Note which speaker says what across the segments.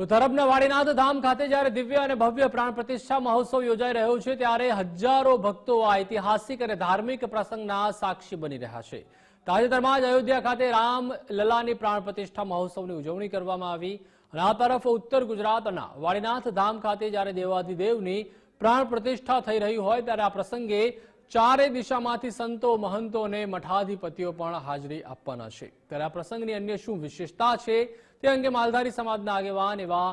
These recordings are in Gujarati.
Speaker 1: તો તરફના વાડીનાથ ધામ ખાતે જ્યારે દિવ્ય અને ભવ્ય પ્રાણ પ્રતિષ્ઠા મહોત્સવ યોજાઈ રહ્યો છે, ત્યારે હજારો ભક્તો આ ઐતિહાસિક અને ધાર્મિક પ્રસંગના સાક્ષી બની રહ્યા છે. તાજેતરમાં જ અયોધ્યા ખાતે રામ લલાની પ્રાણ પ્રતિષ્ઠા મહોત્સવની ઉજવણી કરવામાં આવી. અને આ તરફ ઉત્તર ગુજરાતના વાડીનાથ ધામ ખાતે જ્યારે દેવાધિદેવની પ્રાણ પ્રતિષ્ઠા થઈ રહી હોય, ત્યારે આ પ્રસંગે ચારે દિશામાંથી સંતો, મહંતો અને મઠાધિપતિઓ પણ હાજરી આપવાના છે. ત્યારે આ પ્રસંગની અન્ય શું વિશેષતા છે તે અંગે માલધારી સમાજના આગેવાન એવા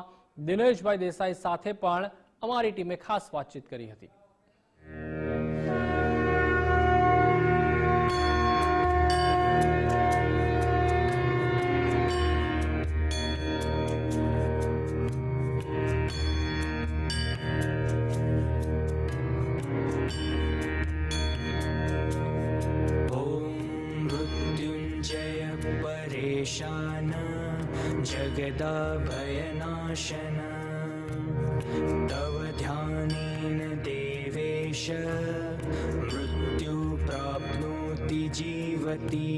Speaker 1: દિનેશભાઈ દેસાઈ સાથે પણ અમારી ટીમે ખાસ વાતચીત કરી હતી.
Speaker 2: जगदाभयनाशन तव ध्यानेन देवेश मृत्यु प्राप्नोति जीवति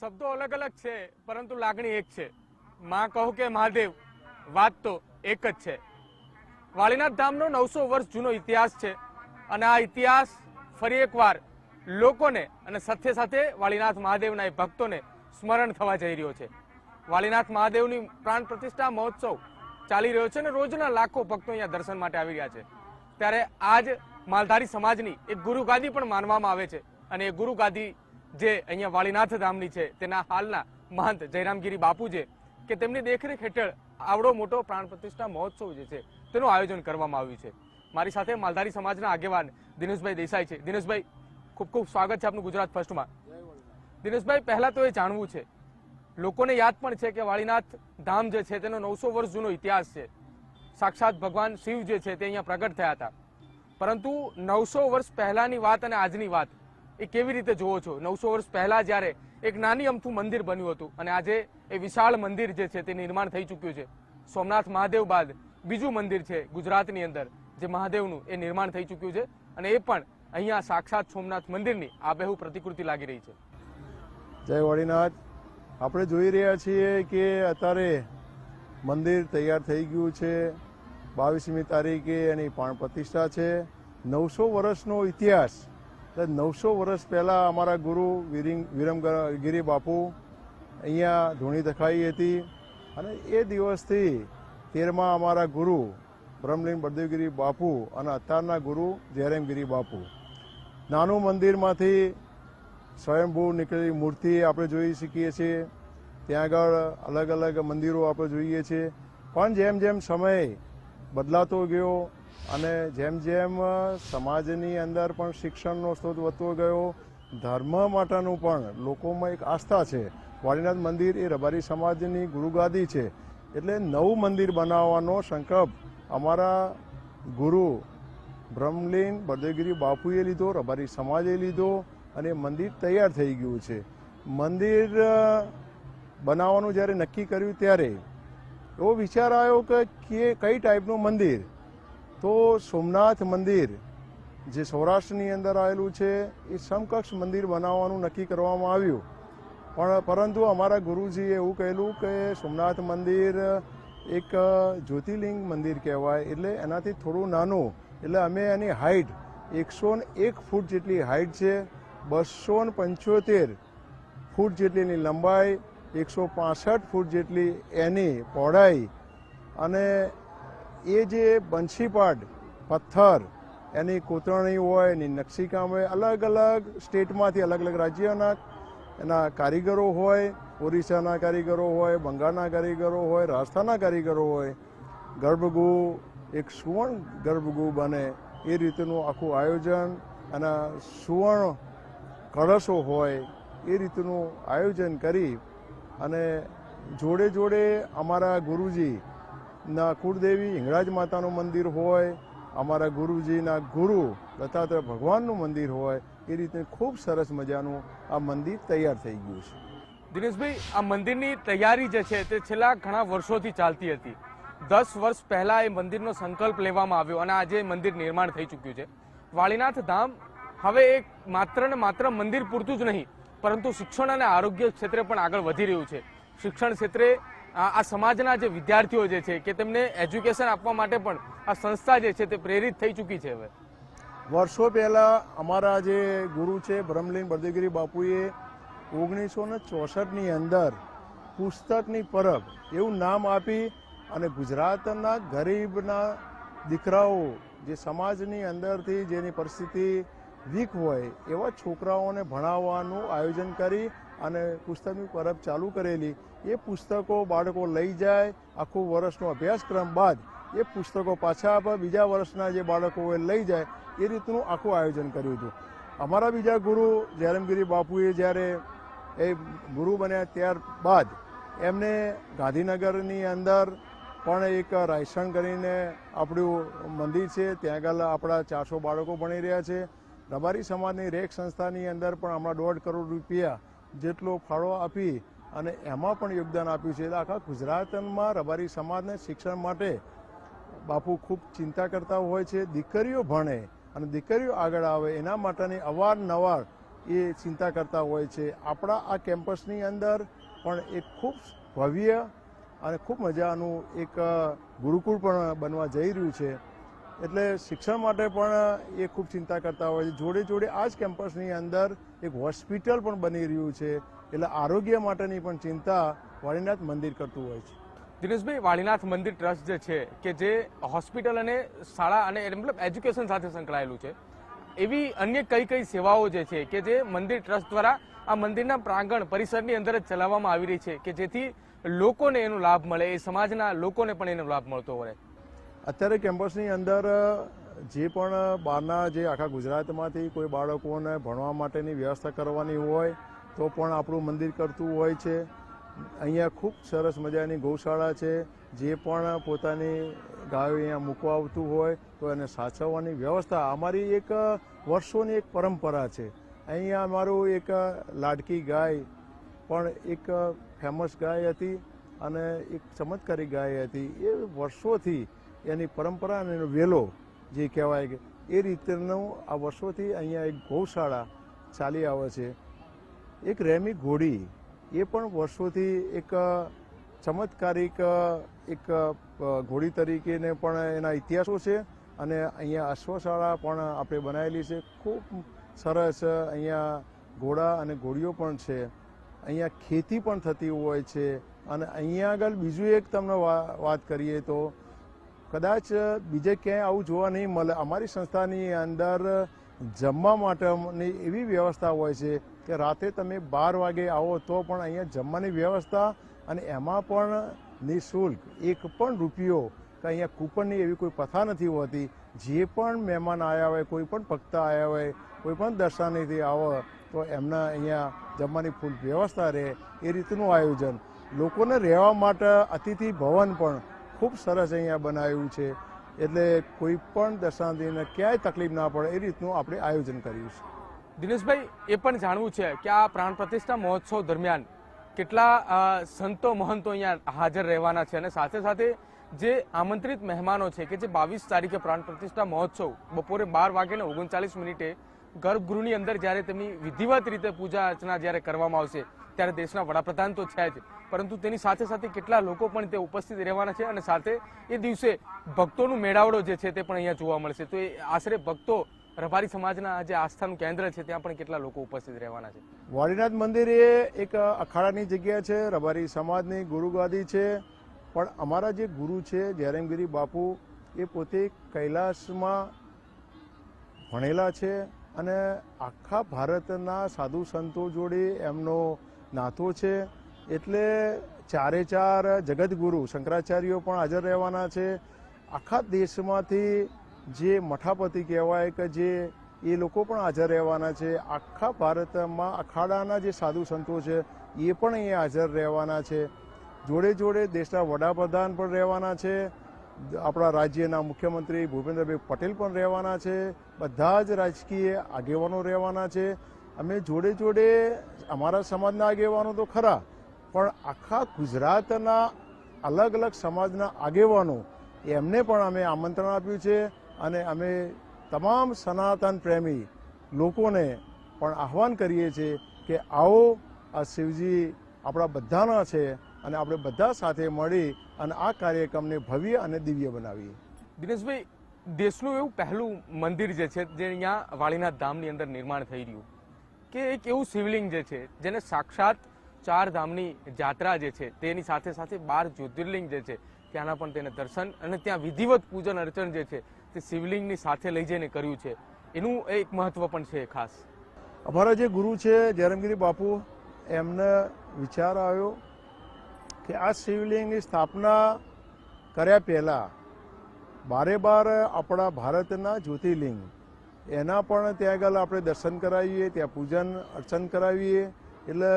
Speaker 3: શબ્દો અલગ અલગ છે પરંતુ લાગણી એક છે માં કહો કે મહાદેવ વાત તો એક જ છે વાળીનાથ ધામનો નવસો વર્ષ જૂનો ઇતિહાસ છે અને આ ઇતિહાસ ફરી એકવાર લોકોને અને સાથે સાથે વાળીનાથ મહાદેવના એ ભક્તોને સ્મરણ થવા જઈ રહ્યો છે. વાળીનાથ મહાદેવની પ્રાણ પ્રતિષ્ઠા મહોત્સવ ચાલી રહ્યો છે અને રોજના લાખો ભક્તો અહીંયા દર્શન માટે આવી રહ્યા છે. ત્યારે આજ માલધારી સમાજની એક ગુરુગાદી પણ માનવામાં આવે છે અને એ ગુરુગાદી જે અહીંયા વાળીનાથ ધામની છે, તેના હાલના મહંત જયરામગીરી બાપુ છે, કે તેમની દેખરેખ હેઠળ આવડો મોટો પ્રાણ પ્રતિષ્ઠા મહોત્સવ જે છે, તેનું આયોજન કરવામાં આવ્યું છે. મારી સાથે માલધારી સમાજના આગેવાન દિનેશભાઈ દેસાઈ છે. દિનેશભાઈ, ખૂબ ખૂબ સ્વાગત છે આપનું ગુજરાત ફર્સ્ટમાં. દિનેશભાઈ, પહેલા તો એ જાણવું છે. લોકોને યાદ પણ છે કે વાળીનાથ ધામ જે છે તેનો નવસો વર્ષ જૂનો ઇતિહાસ છે. સાક્ષાત ભગવાન શિવ જે છે તે અહીંયા પ્રગટ થયા હતા. પરંતુ નવસો વર્ષ પહેલાની વાત અને આજની વાત, એ કેવી રીતે જોવો છો? નવસો વર્ષ પહેલા જ્યારે એક નાની અમથું મંદિર બન્યું હતું અને આજે એ વિશાળ મંદિર જે છે તે નિર્માણ થઈ ચૂક્યું છે. સોમનાથ મહાદેવ બાદ બીજું મંદિર છે ગુજરાતની અંદર, જે મહાદેવનું એ નિર્માણ થઈ ચૂક્યું છે અને એ પણ અહીંયા સાક્ષાત સોમનાથ મંદિરની આબેહુ પ્રતિકૃતિ લાગી રહી છે.
Speaker 4: જય વડીનાથ આપણે જોઈ રહ્યા છીએ કે અત્યારે મંદિર તૈયાર થઈ ગયું છે. બાવીસમી તારીખે એની પ્રાણ પ્રતિષ્ઠા છે. નવસો વર્ષનો ઇતિહાસ. નવસો વર્ષ પહેલાં અમારા ગુરુ વિરમગીરી બાપુ અહીંયા ધૂણી દખાઈ હતી. અને એ દિવસથી તેરમાં અમારા ગુરુ બ્રહ્મલીન બળદેવગીરી બાપુ અને અત્યારના ગુરુ જયરામગીરી બાપુ. નાનું મંદિરમાંથી સ્વયંભૂ નીકળેલી મૂર્તિ આપણે જોઈ શકીએ છીએ. ત્યાં આગળ અલગ અલગ મંદિરો આપણે જોઈએ છીએ. પણ જેમ જેમ સમય બદલાતો ગયો અને જેમ જેમ સમાજની અંદર પણ શિક્ષણનો સ્ત્રોત વધતો ગયો, ધર્મ માટેનું પણ લોકોમાં એક આસ્થા છે. વાડીનાથ મંદિર એ રબારી સમાજની ગુરુગાદી છે. એટલે નવું મંદિર બનાવવાનો સંકલ્પ અમારા ગુરુ બ્રહ્મલીન બળદેવગીરી બાપુએ લીધો, રબારી સમાજે લીધો. અને મંદિર તૈયાર થઈ ગયું છે. મંદિર બનાવવાનું જ્યારે નક્કી કર્યું ત્યારે એવો વિચાર આવ્યો કે કઈ ટાઈપનું મંદિર? તો સોમનાથ મંદિર, જે સૌરાષ્ટ્રની અંદર આવેલું છે, એ સમકક્ષ મંદિર બનાવવાનું નક્કી કરવામાં આવ્યું. પણ પરંતુ અમારા ગુરુજીએ એવું કહેલું કે સોમનાથ મંદિર એક જ્યોતિર્લિંગ મંદિર કહેવાય. એટલે એનાથી થોડું નાનું. એટલે અમે એની હાઇટ એકસો ને એક ફૂટ જેટલી હાઇટ છે. બસો પંચોતેર ફૂટ જેટલીની લંબાઈ, એકસો પાસઠ ફૂટ જેટલી એની પહોળાઈ અને એ જે બંશીપાટ પથ્થર, એની કોતરણી હોય, એની નકશીકામ હોય, અલગ અલગ સ્ટેટમાંથી અલગ અલગ રાજ્યના એના કારીગરો હોય, ઓરિસ્સાના કારીગરો હોય, બંગાળના કારીગરો હોય, રાજસ્થાનના કારીગરો હોય, ગર્ભગૃહ, એક સુવર્ણ ગર્ભગૃહ બને એ રીતનું આખું આયોજન અને સુવર્ણ કળશો હોય, એ રીતનું આયોજન કરી અને જોડે જોડે અમારા ગુરુજીના કુળદેવી હિંગળાજ માતાનું મંદિર હોય, અમારા ગુરુજીના ગુરુ દત્તાત્રેય ભગવાનનું મંદિર હોય, એ રીતે ખૂબ સરસ મજાનું આ મંદિર તૈયાર થઈ ગયું છે.
Speaker 3: દિનેશભાઈ, આ મંદિરની તૈયારી જે છે તે છેલ્લા ઘણા વર્ષોથી ચાલતી હતી. દસ વર્ષ પહેલાં એ મંદિરનો સંકલ્પ લેવામાં આવ્યો અને આજે મંદિર નિર્માણ થઈ ચૂક્યું છે. વાળીનાથ ધામ હવે એક માત્ર ને માત્ર મંદિર પૂરતું જ નહીં, પરંતુ શિક્ષણ અને આરોગ્ય ક્ષેત્રે પણ આગળ વધી રહ્યું છે. શિક્ષણ ક્ષેત્રે આ સમાજના જે વિદ્યાર્થીઓ જે છે, કે તેમને એજ્યુકેશન આપવા માટે પણ આ સંસ્થા જે છે તે પ્રેરિત થઈ ચૂકી છે હવે.
Speaker 4: વર્ષો પહેલા અમારા જે ગુરુ છે બ્રહ્મલીન બળદેવગીરી બાપુએ ઓગણીસો ને ચોસઠની અંદર પુસ્તકની પરબ એવું નામ આપી અને ગુજરાતના ગરીબના દીકરાઓ જે સમાજની અંદરથી જેની પરિસ્થિતિ વીક હોય એવા છોકરાઓને ભણાવવાનું આયોજન કરી અને પુસ્તકની પરબ ચાલુ કરેલી. એ પુસ્તકો બાળકો લઈ જાય, આખું વર્ષનો અભ્યાસક્રમ બાદ એ પુસ્તકો પાછા આપે બીજા વર્ષના જે બાળકો હોય લઈ જાય, એ રીતનું આખું આયોજન કર્યું હતું. અમારા બીજા ગુરુ જયરમગીરી બાપુએ જ્યારે એ ગુરુ બન્યા ત્યારબાદ એમને ગાંધીનગરની અંદર પણ એક રાયસણ કરીને આપણું મંદિર છે, ત્યાં આગળ આપણા ચારસો બાળકો ભણી રહ્યા છે. રબારી સમાજની રેક સંસ્થાની અંદર પણ હમણાં દોઢ કરોડ રૂપિયા જેટલો ફાળો આપી અને એમાં પણ યોગદાન આપ્યું છે. આખા ગુજરાતમાં રબારી સમાજને શિક્ષણ માટે બાપુ ખૂબ ચિંતા કરતા હોય છે. દીકરીઓ ભણે અને દીકરીઓ આગળ આવે એના માટેની અવારનવાર એ ચિંતા કરતા હોય છે. આપણા આ કેમ્પસની અંદર પણ એક ખૂબ ભવ્ય અને ખૂબ મજાનું એક ગુરુકુળ પણ બનવા જઈ રહ્યું છે. એટલે શિક્ષણ માટે પણ એ ખૂબ ચિંતા કરતા હોય છે. જોડે જોડે આ જ કેમ્પસની અંદર એક હોસ્પિટલ પણ બની રહ્યું છે. એટલે આરોગ્ય માટેની પણ ચિંતા વાળીનાથ મંદિર કરતું હોય છે.
Speaker 3: દિનેશભાઈ, વાળીનાથ મંદિર ટ્રસ્ટ જે છે, કે જે હોસ્પિટલ અને શાળા અને મતલબ એજ્યુકેશન સાથે સંકળાયેલું છે, એવી અન્ય કઈ કઈ સેવાઓ જે છે, કે જે મંદિર ટ્રસ્ટ દ્વારા આ મંદિરના પ્રાંગણ પરિસરની અંદર જ ચલાવવામાં આવી રહી છે, કે જેથી લોકોને એનો લાભ મળે, એ સમાજના લોકોને પણ એનો લાભ મળતો હોય.
Speaker 4: અત્યારે કેમ્પસની અંદર જે પણ બહારના જે આખા ગુજરાતમાંથી કોઈ બાળકોને ભણવા માટેની વ્યવસ્થા કરવાની હોય, તો પણ આપણું મંદિર કરતું હોય છે. અહીંયા ખૂબ સરસ મજાની ગૌશાળા છે. જે પણ પોતાની ગાયો અહીંયા મૂકવા આવતું હોય, તો એને સાચવવાની વ્યવસ્થા. અમારી એક વર્ષોની એક પરંપરા છે. અહીંયા અમારું એક લાડકી ગાય પણ એક ફેમસ ગાય હતી અને એક ચમત્કારી ગાય હતી. એ વર્ષોથી એની પરંપરા અને એનો વેલો જે કહેવાય કે એ રીતનું આ વર્ષોથી અહીંયા એક ગૌશાળા ચાલી આવે છે. એક રેમી ઘોડી એ પણ વર્ષોથી એક ચમત્કારિક એક ઘોડી તરીકેને પણ એના ઇતિહાસો છે અને અહીંયા અશ્વશાળા પણ આપણે બનાવેલી છે. ખૂબ સરસ અહીંયા ઘોડા અને ઘોડીઓ પણ છે. અહીંયા ખેતી પણ થતી હોય છે. અને અહીંયા આગળ બીજું એક તમને વાત કરીએ તો કદાચ બીજે ક્યાંય આવું જોવા નહીં મળે. અમારી સંસ્થાની અંદર જમવા માટેની એવી વ્યવસ્થા હોય છે કે રાતે તમે બાર વાગે આવો તો પણ અહીંયા જમવાની વ્યવસ્થા અને એમાં પણ નિઃશુલ્ક એક પણ રૂપિયો કે અહીંયા કૂપનની એવી કોઈ પ્રથા નથી હોતી. જે પણ મહેમાન આવ્યા હોય, કોઈ પણ ભક્ત આવ્યા હોય, કોઈ પણ દર્શનાર્થી આવે તો એમના અહીંયા જમવાની ફૂલ વ્યવસ્થા રહે એ રીતનું આયોજન. લોકોને રહેવા માટે અતિથિ ભવન પણ ખૂબ સરસ અહીંયા બનાવ્યું છે. એટલે કોઈ પણ દર્શનાર્થીને ક્યાંય તકલીફ ના પડે એ રીતનું આપણે આયોજન કર્યું છે.
Speaker 3: દિનેશભાઈ, એ પણ જાણવું છે કે આ પ્રાણ પ્રતિષ્ઠા મહોત્સવ દરમિયાન કેટલા સંતો, મહંતો અહીંયા હાજર રહેવાના છે અને સાથે સાથે જે આમંત્રિત મહેમાનો છે કે જે બાવીસ તારીખે પ્રાણ પ્રતિષ્ઠા મહોત્સવ બપોરે બાર વાગે ઓગણચાલીસ મિનિટે ગર્ભગૃહની અંદર જ્યારે તેમની વિધિવત રીતે પૂજા અર્ચના જ્યારે કરવામાં આવશે, ત્યારે દેશના વડાપ્રધાન તો છે જ. પરંતુ તેની સાથે સાથે કેટલા લોકો પણ તે ઉપસ્થિત રહેવાના છે અને સાથે એ દિવસે ભક્તોનું મેળાવડો જે છે તે પણ અહીંયા જોવા મળશે. તો એ આશરે ભક્તો રબારી સમાજના જે આસ્થાનું કેન્દ્ર છે, ત્યાં પણ કેટલા લોકો ઉપસ્થિત રહેવાના છે?
Speaker 4: વાડીનાથ મંદિર એ એક અખાડાની જગ્યા છે રબારી સમાજની ગુરુગાદી છે. પણ અમારા જે ગુરુ છે, જયરામગીરી બાપુ, એ પોતે કૈલાસમાં ભણેલા છે અને આખા ભારતના સાધુ સંતો જોડે એમનો નાતો છે. એટલે ચારે ચાર જગતગુરુ શંકરાચાર્યો પણ હાજર રહેવાના છે. આખા દેશમાંથી જે મઠાપતિ કહેવાય કે જે એ લોકો પણ હાજર રહેવાના છે. આખા ભારતમાં અખાડાના જે સાધુ સંતો છે, એ પણ અહીંયા હાજર રહેવાના છે. જોડે જોડે દેશના વડાપ્રધાન પણ રહેવાના છે. આપણા રાજ્યના મુખ્યમંત્રી ભૂપેન્દ્રભાઈ પટેલ પણ રહેવાના છે. બધા જ રાજકીય આગેવાનો રહેવાના છે. અમે જોડે જોડે અમારા સમાજના આગેવાનો તો ખરા પણ આખા ગુજરાતના અલગ અલગ સમાજના આગેવાનો એમને પણ અમે આમંત્રણ આપ્યું છે અને અમે તમામ સનાતન પ્રેમી લોકોને પણ આહવાન કરીએ છીએ કે આવો આ શિવજી આપણા બધાના છે અને આપણે બધા સાથે મળી અને આ કાર્યક્રમને ભવ્ય અને દિવ્ય બનાવીએ.
Speaker 3: દિનેશભાઈ, દેશનું એવું પહેલું મંદિર જે છે, જે અહીંયા વાળીનાથ ધામની અંદર નિર્માણ થઈ રહ્યું, કે એક એવું શિવલિંગ જે છે, જેને સાક્ષાત ચાર ધામની જાત્રા જે છે, તેની સાથે સાથે બાર જ્યોતિર્લિંગ જે છે, ત્યાંના પણ તેને દર્શન અને ત્યાં વિધિવત પૂજન અર્ચન જે છે, તે શિવલિંગની સાથે લઈ જઈને કર્યું છે. એનું એક મહત્વ પણ છે ખાસ.
Speaker 4: અમારા જે ગુરુ છે, જયરામગીરી બાપુ, એમને વિચાર આવ્યો કે આ શિવલિંગની સ્થાપના કર્યા પહેલાં બારે બાર આપણા ભારતના જ્યોતિર્લિંગ, એના પણ ત્યાં આગળ આપણે દર્શન કરાવીએ, ત્યાં પૂજન અર્ચન કરાવીએ, એટલે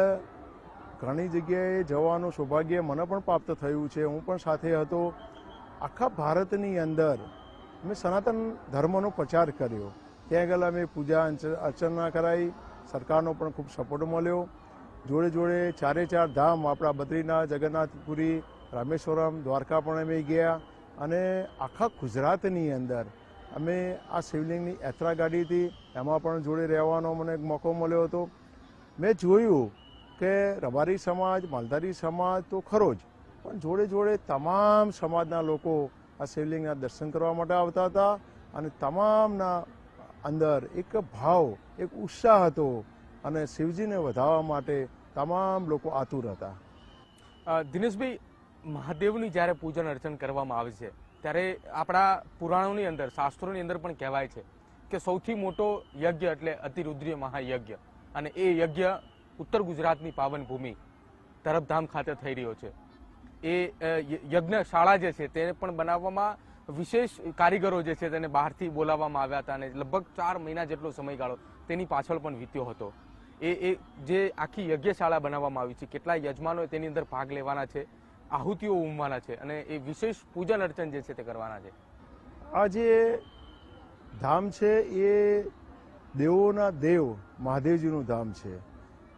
Speaker 4: ઘણી જગ્યાએ જવાનું સૌભાગ્ય મને પણ પ્રાપ્ત થયું છે. હું પણ સાથે હતો. આખા ભારતની અંદર મેં સનાતન ધર્મનો પ્રચાર કર્યો. ત્યાં ગયેલા અમે પૂજા અર્ચના કરાવી સરકારનો પણ ખૂબ સપોર્ટ મળ્યો. જોડે જોડે ચારે ચાર ધામ આપણા બદ્રીનાથ, જગન્નાથપુરી, રામેશ્વરમ દ્વારકા પણ અમે ગયા અને આખા ગુજરાતની અંદર અમે આ શિવલિંગની યાત્રા ગાડી હતી. એમાં પણ જોડે રહેવાનો મને મોકો મળ્યો હતો. મેં જોયું કે રબારી સમાજ, માલધારી સમાજ તો ખરો જ. પણ જોડે જોડે તમામ સમાજના લોકો આ શિવલિંગના દર્શન કરવા માટે આવતા હતા અને તમામના અંદર એક ભાવ, એક ઉત્સાહ હતો અને શિવજીને વધારવા માટે તમામ લોકો આતુર હતા.
Speaker 3: દિનેશભાઈ, મહાદેવની જ્યારે પૂજન અર્ચન કરવામાં આવે છે, ત્યારે આપણા પુરાણોની અંદર, શાસ્ત્રોની અંદર પણ કહેવાય છે કે સૌથી મોટો યજ્ઞ એટલે અતિરુદ્રીય મહાયજ્ઞ. અને એ યજ્ઞ ઉત્તર ગુજરાતની પાવન ભૂમિ તરફધામ ખાતે થઈ રહ્યો છે. એ યજ્ઞશાળા જે છે તેને પણ બનાવવામાં વિશેષ કારીગરો જે છે તેને બહારથી બોલાવવામાં આવ્યા હતા અને લગભગ ચાર મહિના જેટલો સમયગાળો તેની પાછળ પણ વીત્યો હતો. એ એ જે આખી યજ્ઞશાળા બનાવવામાં આવી છે કેટલા યજમાનો તેની અંદર ભાગ લેવાના છે, આહુતિઓ ઉમવાના છે અને એ વિશેષ પૂજન અર્ચન જે છે તે કરવાના છે.
Speaker 4: આ જે ધામ છે એ દેવોના દેવ, મહાદેવજીનું ધામ છે.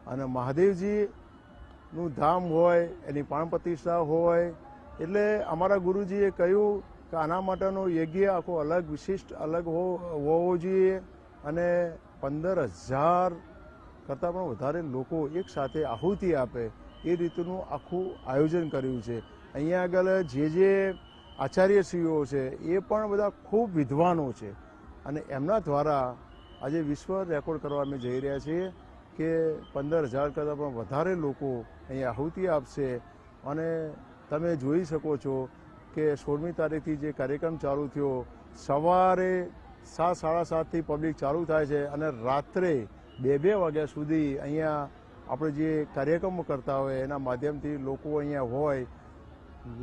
Speaker 4: અને મહાદેવજીનું ધામ હોય, એની પ્રાણ પ્રતિષ્ઠા હોય, એટલે અમારા ગુરુજીએ કહ્યું કે આના માટેનો યજ્ઞ આખો અલગ વિશિષ્ટ અલગ હોવો જોઈએ અને પંદર હજાર કરતાં પણ વધારે લોકો એક સાથે આહુતિ આપે એ રીતનું આખું આયોજન કર્યું છે. અહીંયા આગળ જે જે આચાર્યશ્રીઓ છે એ પણ બધા ખૂબ વિદ્વાનો છે અને એમના દ્વારા આજે વિશ્વ રેકોર્ડ કરવા અમે જઈ રહ્યા છીએ. કે પંદર હજાર કરતાં પણ વધારે લોકો અહીંયા આહુતિ આપશે. અને તમે જોઈ શકો છો કે સોળમી તારીખથી જે કાર્યક્રમ ચાલુ થયો, સવારે સાત સાડા સાતથી પબ્લિક ચાલુ થાય છે અને રાત્રે બે બે વાગ્યા સુધી અહીંયા આપણે જે કાર્યક્રમો કરતા હોય એના માધ્યમથી લોકો અહીંયા હોય,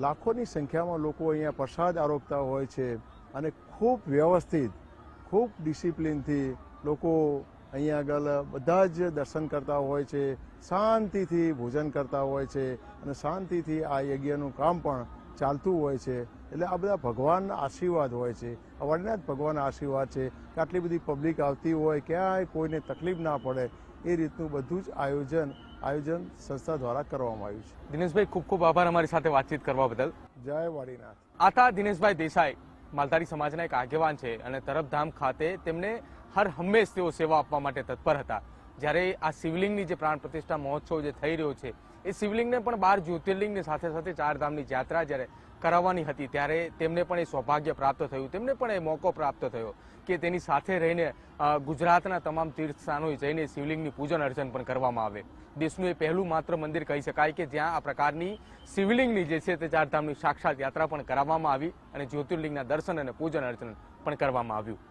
Speaker 4: લાખોની સંખ્યામાં લોકો અહીંયા પ્રસાદ આરોગતા હોય છે. અને ખૂબ વ્યવસ્થિત, ખૂબ ડિસિપ્લિનથી લોકો અહીંયા આગળ બધા જ દર્શન કરતા હોય છે શાંતિથી ભોજન કરતા હોય છે અને શાંતિથી આ યજ્ઞનું કામ પણ ચાલતું હોય છે. એટલે આ બધા ભગવાનના આશીર્વાદ હોય છે. અવારનવાર ભગવાનના આશીર્વાદ છે કે આટલી બધી પબ્લિક આવતી હોય ક્યાંય કોઈને તકલીફ ના પડે એ રીતનું બધું જ આયોજન આયોજન સંસ્થા દ્વારા કરવામાં આવ્યું છે.
Speaker 3: દિનેશભાઈ ખૂબ ખૂબ આભાર અમારી સાથે વાતચીત કરવા બદલ.
Speaker 4: જય વાડીનાથ.
Speaker 3: આતા દિનેશભાઈ દેસાઈ માલધારી સમાજના એક આગેવાન છે અને તરફધામ ખાતે તેમને હર હંમેશ તેઓ સેવા આપવા માટે તત્પર હતા. જ્યારે આ શિવલિંગની જે પ્રાણ પ્રતિષ્ઠા મહોત્સવ જે થઈ રહ્યો છે, એ શિવલિંગને પણ બાર જ્યોતિર્લિંગની સાથે સાથે ચારધામની યાત્રા જ્યારે કરાવવાની હતી, ત્યારે તેમને પણ એ સૌભાગ્ય પ્રાપ્ત થયું. તેમને પણ એ મોકો પ્રાપ્ત થયો કે તેની સાથે રહીને ગુજરાતના તમામ તીર્થ સ્થાનોએ જઈને શિવલિંગની પૂજન અર્ચન પણ કરવામાં આવે. દેશનું એ પહેલું માત્ર મંદિર કહી શકાય કે જ્યાં આ પ્રકારની શિવલિંગની જે છે તે ચારધામની સાક્ષાત યાત્રા પણ કરાવવામાં આવી અને જ્યોતિર્લિંગના દર્શન અને પૂજન અર્ચન પણ કરવામાં આવ્યું.